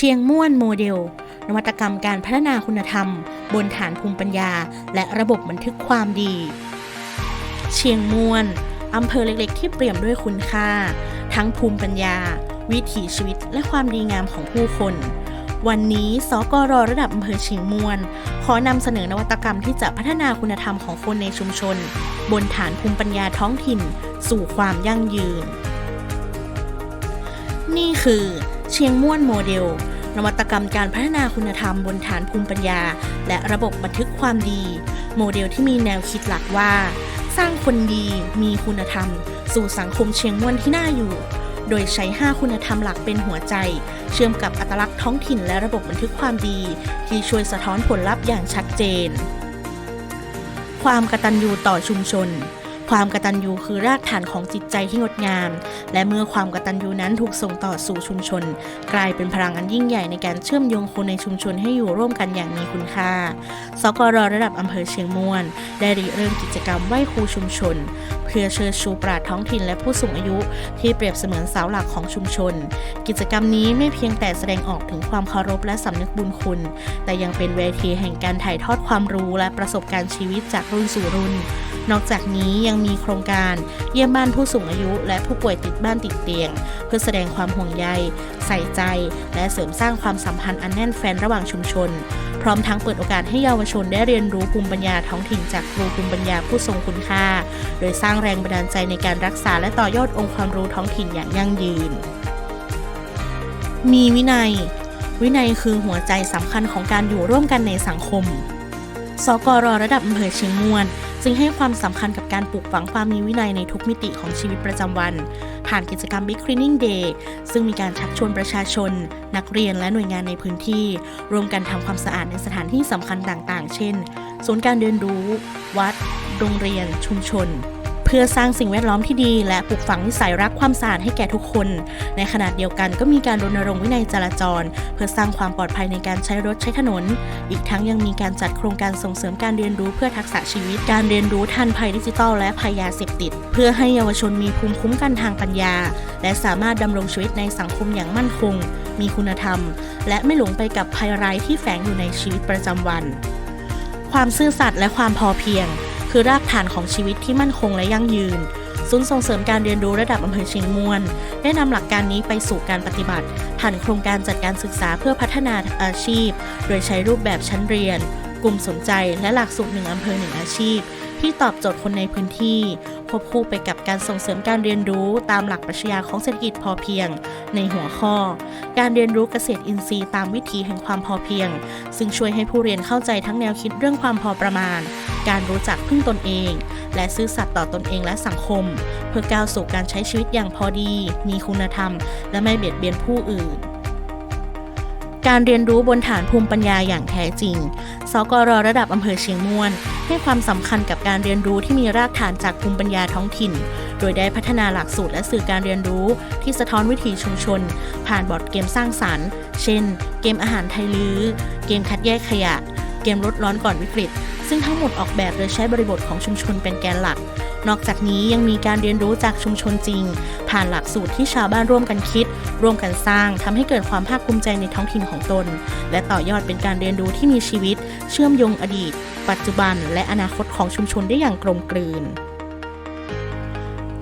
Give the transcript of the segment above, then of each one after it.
เชียงม่วนโมเดล นวัตกรรมการพัฒนาคุณธรรม บนฐานภูมิปัญญา และระบบบันทึกความดี เชียงม่วนอำเภอเล็กๆ ที่เปี่ยมด้วยคุณค่า ทั้งภูมิปัญญา วิถีชีวิต และความดีงามของผู้คน วันนี้สกรระดับอำเภอเชียงม่วน ขอนำเสนอนวัตกรรมที่จะพัฒนาคุณธรรมของคนในชุมชน บนฐานภูมิปัญญาท้องถิ่น สู่ความยั่งยืน นี่คือ เชียงม่วนโมเดล นวัตกรรมการพัฒนาคุณธรรมบนฐานภูมิปัญญา และระบบบันทึกความดี โมเดลที่มีแนวคิดหลักว่า สร้างคนดีมีคุณธรรม สู่สังคมเชียงม่วนที่น่าอยู่ โดยใช้ 5 คุณธรรมหลักเป็นหัวใจ เชื่อมกับอัตลักษณ์ท้องถิ่นและระบบบันทึกความดี ที่ช่วยสะท้อนผลลัพธ์อย่างชัดเจน ความกตัญญูต่อชุมชน ความกตัญญูคือรากฐานของจิตใจที่งดงาม และเมื่อความกตัญญูนั้นถูกส่งต่อสู่ชุมชน กลายเป็นพลังอันยิ่งใหญ่ในการเชื่อมโยงคนในชุมชนให้อยู่ร่วมกันอย่างมีคุณค่า สกรระดับอำเภอเชียงม่วน ได้ริเริ่มกิจกรรมไหว้ครูชุมชน เพื่อเชิดชูปราชญ์ท้องถิ่นและผู้สูงอายุ ที่เปรียบเสมือนเสาหลักของชุมชน กิจกรรมนี้ไม่เพียงแต่แสดงออกถึงความเคารพและสำนึกบุญคุณ แต่ยังเป็นเวทีแห่งการถ่ายทอดความรู้และประสบการณ์ชีวิตจากรุ่นสู่รุ่น นอกจากนี้ยังมีโครงการเยี่ยมบ้านผู้สูงอายุ และผู้ป่วยติดบ้านติดเตียง เพื่อแสดงความห่วงใย ใส่ใจ และเสริมสร้างความสัมพันธ์อันแน่นแฟ้นระหว่างชุมชน พร้อมทั้งเปิดโอกาสให้เยาวชนได้เรียนรู้ภูมิปัญญาท้องถิ่นจากครูภูมิปัญญาผู้ทรงคุณค่า โดยสร้างแรงบันดาลใจในการรักษาและต่อยอดองค์ความรู้ท้องถิ่นอย่างยั่งยืน มีวินัย วินัยคือหัวใจสำคัญของการอยู่ร่วมกันในสังคมสกรระดับอำเภอเชียงม่วน จึงให้ความสำคัญกับการปลูกฝังความมีวินัยในทุกมิติของชีวิตประจำวัน ผ่านกิจกรรม Big Cleaning Day ซึ่งมีการชักชวนประชาชน นักเรียนและหน่วยงานในพื้นที่รวมกันทำความสะอาดในสถานที่สำคัญต่างๆ เช่น ศูนย์การเรียนรู้ วัด โรงเรียน ชุมชน เพื่อสร้างสิ่งแวดล้อมที่ดี และปลูกฝังนิสัยรักความสะอาดให้แก่ทุกคน ในขณะเดียวกันก็มีการรณรงค์วินัยจราจร เพื่อสร้างความปลอดภัยในการใช้รถใช้ถนน อีกทั้งยังมีการจัดโครงการส่งเสริมการเรียนรู้เพื่อทักษะชีวิต การเรียนรู้ทันภัยดิจิทัลและภัยยาเสพติด เพื่อให้เยาวชนมีภูมิคุ้มกันทางปัญญา และสามารถดำรงชีวิตในสังคมอย่างมั่นคง มีคุณธรรม และไม่หลงไปกับภัยร้ายที่แฝงอยู่ในชีวิตประจำวัน ความซื่อสัตย์และความพอเพียง คือรากฐานของชีวิตที่มั่นคงและยั่งยืนศูนย์ส่งเสริมการเรียนรู้ระดับอำเภอเชียงม่วน ได้นำหลักการนี้ไปสู่การปฏิบัติ ผ่านโครงการจัดการศึกษาเพื่อพัฒนาอาชีพ โดยใช้รูปแบบชั้นเรียน กลุ่มสนใจและหลักสูตรหนึ่งอำเภอหนึ่งอาชีพ ที่ตอบโจทย์คนในพื้นที่ควบคู่ไปกับการส่งเสริมการเรียนรู้ตามหลักปรัชญาของเศรษฐกิจพอเพียง ในหัวข้อ การเรียนรู้เกษตรอินทรีย์ตามวิถีแห่งความพอเพียง ซึ่งช่วยให้ผู้เรียนเข้าใจทั้งแนวคิดเรื่องความพอประมาณ การรู้จักพึ่งตนเอง และซื่อสัตย์ต่อตนเองและสังคม เพื่อก้าวสู่การใช้ชีวิตอย่างพอดี มีคุณธรรม และไม่เบียดเบียนผู้อื่น การเรียนรู้บนฐานภูมิปัญญาอย่างแท้จริง สกรระดับอำเภอเชียงม่วน ให้ความสำคัญกับการเรียนรู้ที่มีรากฐานจากภูมิปัญญาท้องถิ่น โดยได้พัฒนาหลักสูตรและสื่อการเรียนรู้ที่สะท้อนวิถีชุมชน ผ่านบอร์ดเกมสร้างสรรค์ เช่น เกมอาหารไทยลื้อ เกมคัดแยกขยะ เกมลดร้อนก่อนวิกฤต ซึ่งทั้งหมดออกแบบโดยใช้บริบทของชุมชนเป็นแกนหลัก นอกจากนี้ยังมีการเรียนรู้จากชุมชนจริง ผ่านหลักสูตรที่ชาวบ้านร่วมกันคิด ร่วมกันสร้างทำให้เกิดความภาคภูมิใจในท้องถิ่นของตน และต่อยอดเป็นการเรียนรู้ที่มีชีวิต เชื่อมโยงอดีต ปัจจุบัน และอนาคตของชุมชนได้อย่างกลมกลืน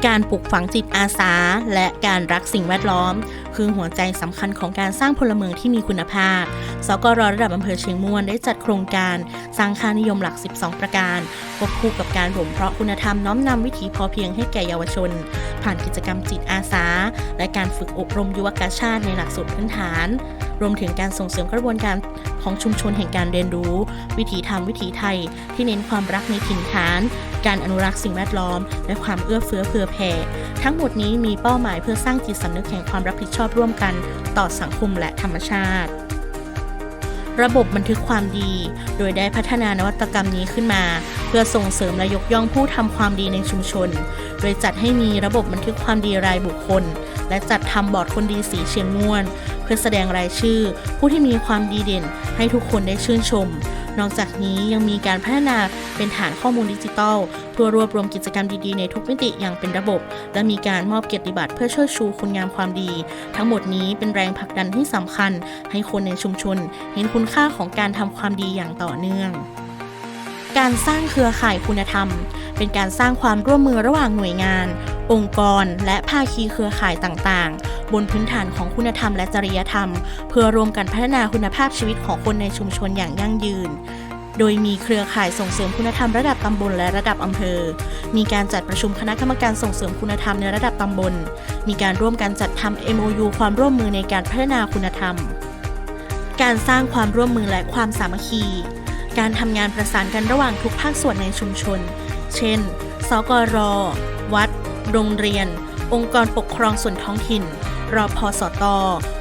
การปลูกฝังจิตอาสา และการรักสิ่งแวดล้อม คือหัวใจสำคัญของการสร้างพลเมืองที่มีคุณภาพ สกรระดับอำเภอเชียงม่วนได้จัดโครงการ สร้างค่านิยมหลัก 12 ประการควบคู่กับการบ่มเพาะคุณธรรมน้อมนำวิถีพอเพียงให้แก่เยาวชน ผ่านกิจกรรมจิตอาสา และการฝึกอบรมยุวกาชาติในหลักสูตรพื้นฐานรวมถึงการส่งเสริมกระบวนการของชุมชนแห่งการเรียนรู้ วิถีธรรมวิถีไทย ที่เน้นความรักในถิ่นฐาน การอนุรักษ์สิ่งแวดล้อม และความเอื้อเฟื้อเผื่อแผ่ ทั้งหมดนี้มีเป้าหมายเพื่อสร้างจิตสำนึกแห่งความรับผิดชอบร่วมกัน ต่อสังคมและธรรมชาติระบบบันทึกความดี โดยได้พัฒนานวัตกรรมนี้ขึ้นมา เพื่อส่งเสริมและยกย่องผู้ทำความดีในชุมชน โดยจัดให้มีระบบบันทึกความดีรายบุคคล และจัดทำบอร์ดคนดีสีเชียงม่วน เพื่อแสดงรายชื่อ ผู้ที่มีความดีเด่นให้ทุกคนได้ชื่นชม นอกจากนี้ยังมีการพัฒนาเป็นฐานข้อมูลดิจิทัลเพื่อรวบรวมกิจกรรมดีๆในทุกมิติอย่างเป็นระบบ และมีการมอบเกียรติบัตรเพื่อช่วยชูคุณงามความดี ทั้งหมดนี้เป็นแรงผลักดันที่สำคัญ ให้คนในชุมชน เห็นคุณค่าของการทำความดีอย่างต่อเนื่อง การสร้างเครือข่ายคุณธรรม เป็นการสร้างความร่วมมือระหว่างหน่วยงาน องค์กร และภาคีเครือข่ายต่างๆ บนพื้นฐานของคุณธรรมและจริยธรรม เพื่อรวมกันพัฒนาคุณภาพชีวิตของคนในชุมชนอย่างยั่งยืนโดยมีเครือข่ายส่งเสริมคุณธรรมระดับตำบลและระดับอำเภอ มีการจัดประชุมคณะกรรมการส่งเสริมคุณธรรมในระดับตำบล มีการร่วมกันจัดทำ MOU ความร่วมมือในการพัฒนาคุณธรรม การสร้างความร่วมมือและความสามัคคี การทำงานประสานกันระหว่างทุกภาคส่วนในชุมชน เช่น สกร วัด โรงเรียน องค์กรปกครองส่วนท้องถิ่น รอพสต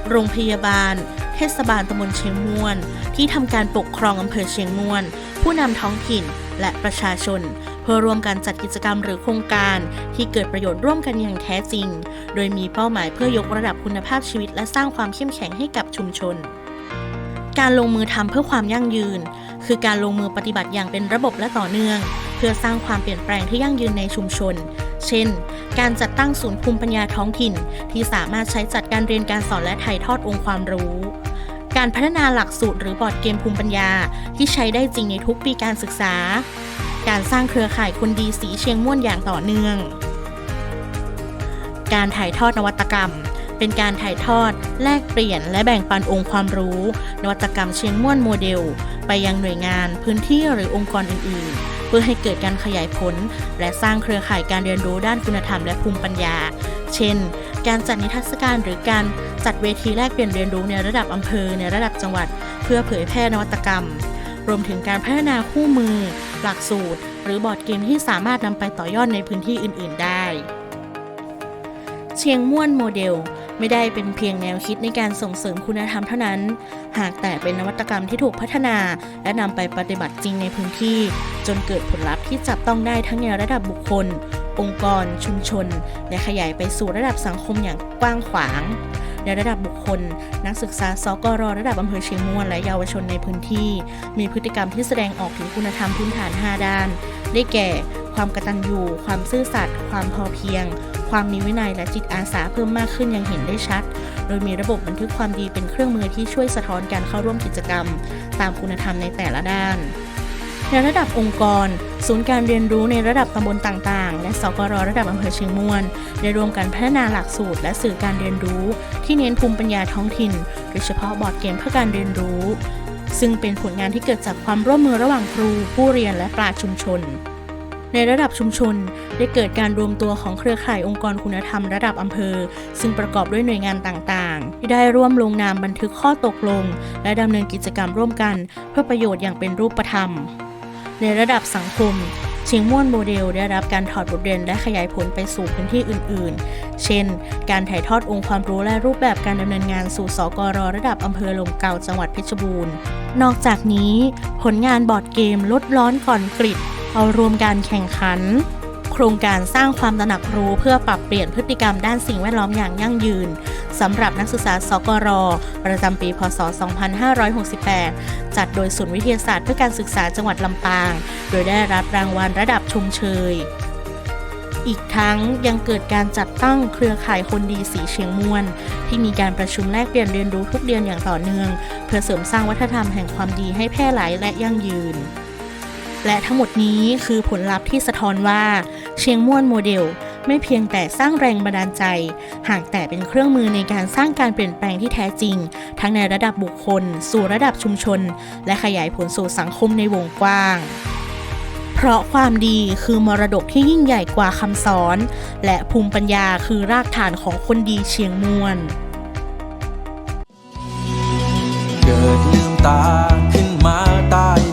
โรงพยาบาล เทศบาลตำบลเชียงม่วน ที่ทำการปกครองอำเภอเชียงม่วน ผู้นำท้องถิ่นและประชาชน เพื่อร่วมกันจัดกิจกรรมหรือโครงการที่เกิดประโยชน์ร่วมกันอย่างแท้จริง โดยมีเป้าหมายเพื่อยกระดับคุณภาพชีวิตและสร้างความเข้มแข็งให้กับชุมชน การลงมือทำเพื่อความยั่งยืน คือการลงมือปฏิบัติอย่างเป็นระบบและต่อเนื่อง เพื่อสร้างความเปลี่ยนแปลงที่ยั่งยืนในชุมชน เช่น การจัดตั้งศูนย์ภูมิปัญญาท้องถิ่น ที่สามารถใช้จัดการเรียนการสอนและถ่ายทอดองค์ความรู้ การพัฒนาหลักสูตรหรือบอร์ดเกมภูมิปัญญา ที่ใช้ได้จริงในทุกปีการศึกษา การสร้างเครือข่ายคนดีสีเชียงม่วนอย่างต่อเนื่อง การถ่ายทอดนวัตกรรม เป็นการถ่ายทอด แลกเปลี่ยน และแบ่งปันองค์ความรู้ นวัตกรรมเชียงม่วนโมเดล ไปยังหน่วยงานพื้นที่หรือองค์กรอื่น ๆ เพื่อให้เกิดการขยายผล และสร้างเครือข่ายการเรียนรู้ด้านคุณธรรมและภูมิปัญญา เช่น การจัดนิทรรศการหรือการจัดเวทีแลกเปลี่ยนเรียนรู้ในระดับอำเภอในระดับจังหวัด เพื่อเผยแพร่นวัตกรรม รวมถึงการพัฒนาคู่มือ หลักสูตร หรือบอร์ดเกมที่สามารถนำไปต่อยอดในพื้นที่อื่น ๆ ได้ เชียงม่วนโมเดล ไม่ได้เป็นเพียงแนวคิดในการส่งเสริมคุณธรรมเท่านั้น หากแต่เป็นนวัตกรรมที่ถูกพัฒนา และนำไปปฏิบัติจริงในพื้นที่ จนเกิดผลลัพธ์ที่จับต้องได้ทั้งในระดับบุคคล องค์กร ชุมชน และขยายไปสู่ระดับสังคมอย่างกว้างขวาง ในระดับบุคคล นักศึกษาสกรระดับอำเภอเชียงม่วนและเยาวชนในพื้นที่ มีพฤติกรรมที่แสดงออกถึงคุณธรรมพื้นฐาน 5 ด้าน ได้แก่ ความกตัญญูความซื่อสัตย์ความพอเพียง ความมีวินัยและจิตอาสาเพิ่มมากขึ้นอย่างเห็นได้ชัด โดยมีระบบบันทึกความดีเป็นเครื่องมือที่ช่วยสะท้อนการเข้าร่วมกิจกรรม ตามคุณธรรมในแต่ละด้าน ในระดับองค์กร ศูนย์การเรียนรู้ในระดับตำบลต่างๆ และสกรระดับอำเภอเชียงม่วน ได้ร่วมกันพัฒนาหลักสูตรและสื่อการเรียนรู้ ที่เน้นภูมิปัญญาท้องถิ่น โดยเฉพาะบอร์ดเกมเพื่อการเรียนรู้ ซึ่งเป็นผลงานที่เกิดจากความร่วมมือระหว่างครู ผู้เรียนและปราชุมชนในระดับชุมชน ได้เกิดการรวมตัวของเครือข่ายองค์กรคุณธรรมระดับอำเภอ ซึ่งประกอบด้วยหน่วยงานต่างๆ ที่ได้ร่วมลงนามบันทึกข้อตกลง และดำเนินกิจกรรมร่วมกัน เพื่อประโยชน์อย่างเป็นรูปธรรม ในระดับสังคมเชียงม่วนโมเดลได้รับการถอดบทเรียนและขยายผลไปสู่พื้นที่อื่น ๆ เช่น การถ่ายทอดองค์ความรู้และรูปแบบการดำเนินงานสู่สกรระดับอำเภอลมเก่าจังหวัดเพชรบูรณ์ นอกจากนี้ ผลงานบอร์ดเกมลดร้อนก่อนกริดเอารวมการแข่งขัน โครงการสร้างความตระหนักรู้เพื่อปรับเปลี่ยนพฤติกรรมด้านสิ่งแวดล้อมอย่างยั่งยืนสำหรับนักศึกษาสกร ประจำปี พศ 2568 จัดโดยศูนย์วิทยาศาสตร์เพื่อการศึกษาจังหวัดลำปาง โดยได้รับรางวัลระดับชมเชยอีกทั้งยังเกิดการจัดตั้งเครือข่ายคนดีสีเชียงมวน ที่มีการประชุมแลกเปลี่ยนเรียนรู้ทุกเดือนอย่างต่อเนื่อง เพื่อเสริมสร้างวัฒนธรรมแห่งความดีให้แพร่หลายและยั่งยืน และทั้งหมดนี้คือผลลัพธ์ที่สะท้อนว่า เชียงม่วนโมเดล ไม่เพียงแต่สร้างแรงบันดาลใจ หากแต่เป็นเครื่องมือในการสร้างการเปลี่ยนแปลงที่แท้จริง ทั้งในระดับบุคคล สู่ระดับชุมชน และขยายผลสู่สังคมในวงกว้างเพราะความดีคือมรดกที่ยิ่งใหญ่กว่าคำสอน และภูมิปัญญาคือรากฐานของคนดีเชียงม่วนเกิดลืมตาขึ้นมาใต้